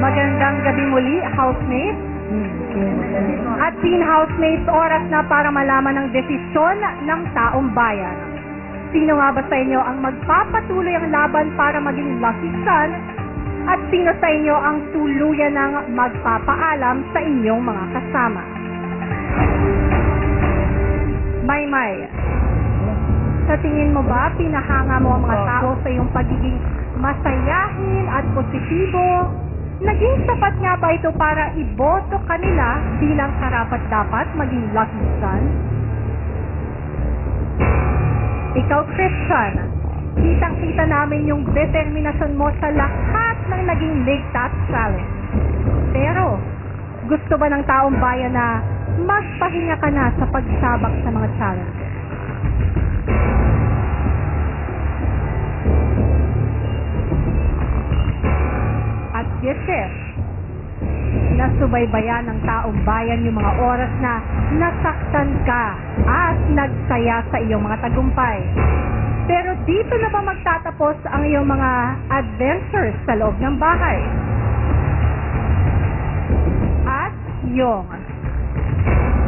Magandang gabi muli, housemates. At teen housemates, oras na para malaman ang desisyon ng taong bayan. Sino nga ba sa inyo ang magpapatuloy ang laban para maging lucky son? At sino sa inyo ang tuluyan ng magpapaalam sa inyong mga kasama? Maymay, sa tingin mo ba pinahanga mo ang mga tao sa iyong pagiging masayahin at positibo? Naging sapat nga ba ito para iboto kanila bilang karapat-dapat maging lucky son? Ikaw, Christian, kitang-kita namin yung determinasyon mo sa lahat ng naging Ligtas Challenge. Pero, gusto ba ng taong bayan na magpahinga ka na sa pagsabak sa mga challenges? Yes, nasubaybayan ng taong bayan yung mga oras na nasaktan ka at nagsaya sa iyong mga tagumpay. Pero dito na ba magtatapos ang iyong mga adventures sa loob ng bahay? At yung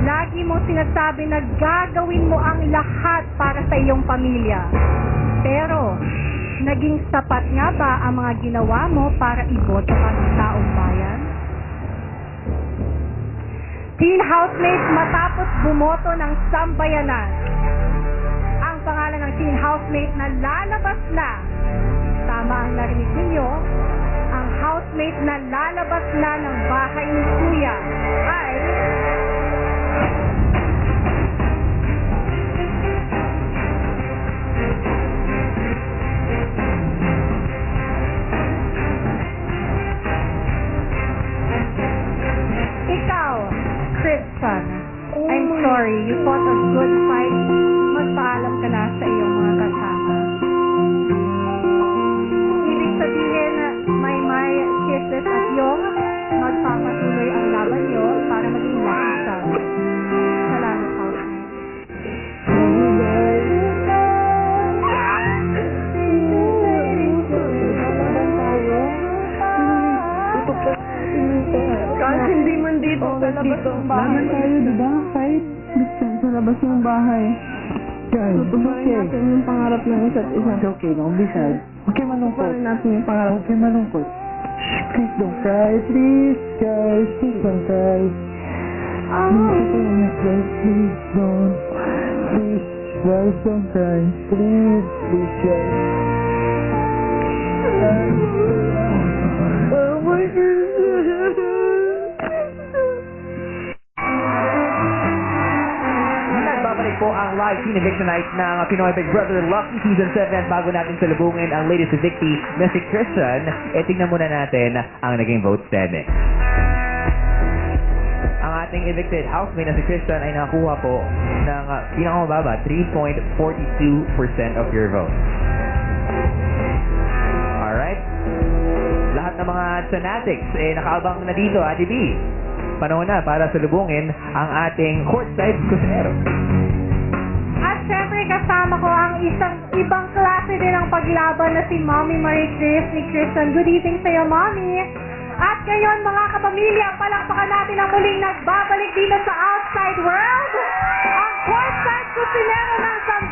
lagi mo sinasabi na gagawin mo ang lahat para sa iyong pamilya. Pero, naging sapat nga ba ang mga ginawa mo para iboto ka ng taong bayan? Teen housemates matapos bumoto ng sambayanan. Ang pangalan ng teen housemate na lalabas na. Tama ang narinig ninyo. Ang housemate na lalabas na ng bahay ni sorry, you fought a good fight. Magpaalam ka na sa iyong mga kasama. Ibig sabihin, may may kisses at yung magpapatuloy ang laban nyo para maging son. Salamat, housemate. Kahit hindi man dito, sa labas ng bahay. Laban tayo, di ba? Kahit labas ng bahay. Guys, it's Tutuparin okay. natin yung pangarap ng isa't isa. It's okay, don't be sad. Huwag kayo malungkot. Tutuparin natin yung pangarap. Huwag kayo malungkot. Shh, please don't cry. Please, guys. Please don't cry. Please don't cry. Please don't. Please, guys, don't cry. Please, please, guys. Oh live Teen Eviction Night ng Pinoy Big Brother Lucky Season 7 at bago natin salubungin ang latest evictee na si Christian, eh tingnan muna natin ang naging vote standing. Ang ating evicted housemate na si Christian ay nakakuha po ng uh, pinakamababa, 3.42% of your vote. Alright? Lahat ng mga fanatics eh nakaabang na dito, Ate B. Panahon na para salubungin ang ating courtside kusinero. Kasama ko ang isang ibang klase din ng paglaban na si Mommy Marie Chris ni Kristen. Good evening sa iyo, Mommy. At ngayon mga kapamilya, palakpakan natin ang muling nagbabalik dito sa outside world. Ang courtside kusinero ng San